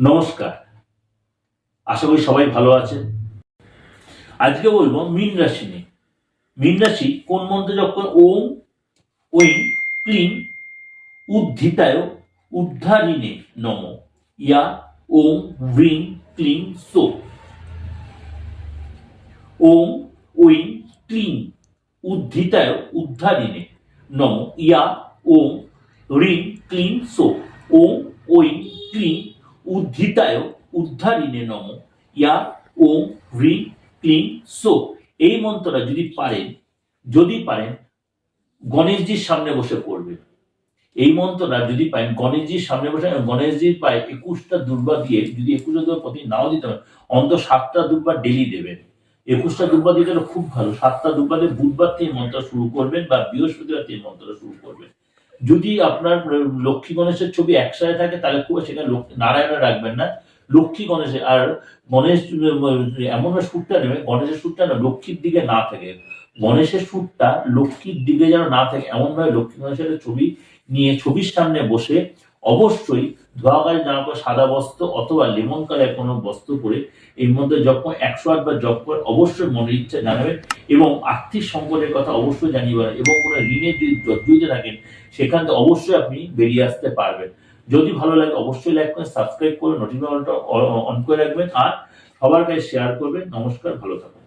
নমস্কার। আশা করি সবাই ভালো আছেন। আজকে বলব মীন রাশি নিয়ে। মীন রাশি কোন মন্ত্রে যখন ওম, ঐং, ক্লিং, উদ্ধিতায়, উদ্ধারিণে নম। ইয়া, ওম হ্রিং ক্লিং, সো। ওম, ঐং, ক্লিং, উদ্ধিতায়, উদ্ধারিণে নম। ইয়া, ওম, রিং, ক্লিং, সো। ওম, ঐং, ক্লিং উদ্ধিতায় উদ্ধারিণে নম। ইয়া, ওম, হ্রিং, ক্লিং, সো। এই মন্ত্রটা যদি পারেন যদি পারেন, গণেশজির সামনে বসে পড়বেন। এই মন্ত্রটা যদি পারেন, গণেশজির সামনে বসে গণেশজির পায়ে একুশটা দুর্বা দিয়ে যদি একুশটা দুর্বা প্রতি নাও দিতে পারেন অন্ত সাতটা দুর্বা ডেলি দেবেন। একুশটা দুর্বা দিতে খুব ভালো। সাতটা দুর্বা দিয়ে বুধবার থেকে মন্ত্র শুরু করবেন বা বৃহস্পতিবার থেকে মন্ত্র শুরু করবেন। যদি আপনার লক্ষ্মী গণেশের ছবি একসাথে থাকে, তাহলে খুব সেখানে নারায়ণে রাখবেন না। লক্ষ্মী গণেশের আর গণেশ এমন সুরটা নেবে গণেশের সুরটা না, লক্ষ্মীর দিকে না থাকে। গণেশের সুরটা লক্ষ্মীর দিকে যেন না থাকে, এমন ভাবে লক্ষ্মী গণেশের ছবি নিয়ে, ছবির সামনে বসে অবশ্যই ধোয়া গায়ে জামা পরে সাদা বস্ত্র অথবা লেমন কালার কোনো বস্ত্র পরে এর মধ্যে যখন একশো আটবার জপ করে অবশ্যই মনের ইচ্ছা জানাবেন এবং আর্থিক সংকটের কথা অবশ্যই জানিয়ে বলেন এবং কোনো ঋণের যদি জর্জরিত থাকেন, সেখান থেকে অবশ্যই আপনি বেরিয়ে আসতে পারবেন। যদি ভালো লাগে অবশ্যই লাইক করে সাবস্ক্রাইব করে নোটিফিকেশনটা অন করে রাখবেন আর সবার কাছে শেয়ার করবেন। নমস্কার, ভালো থাকুন।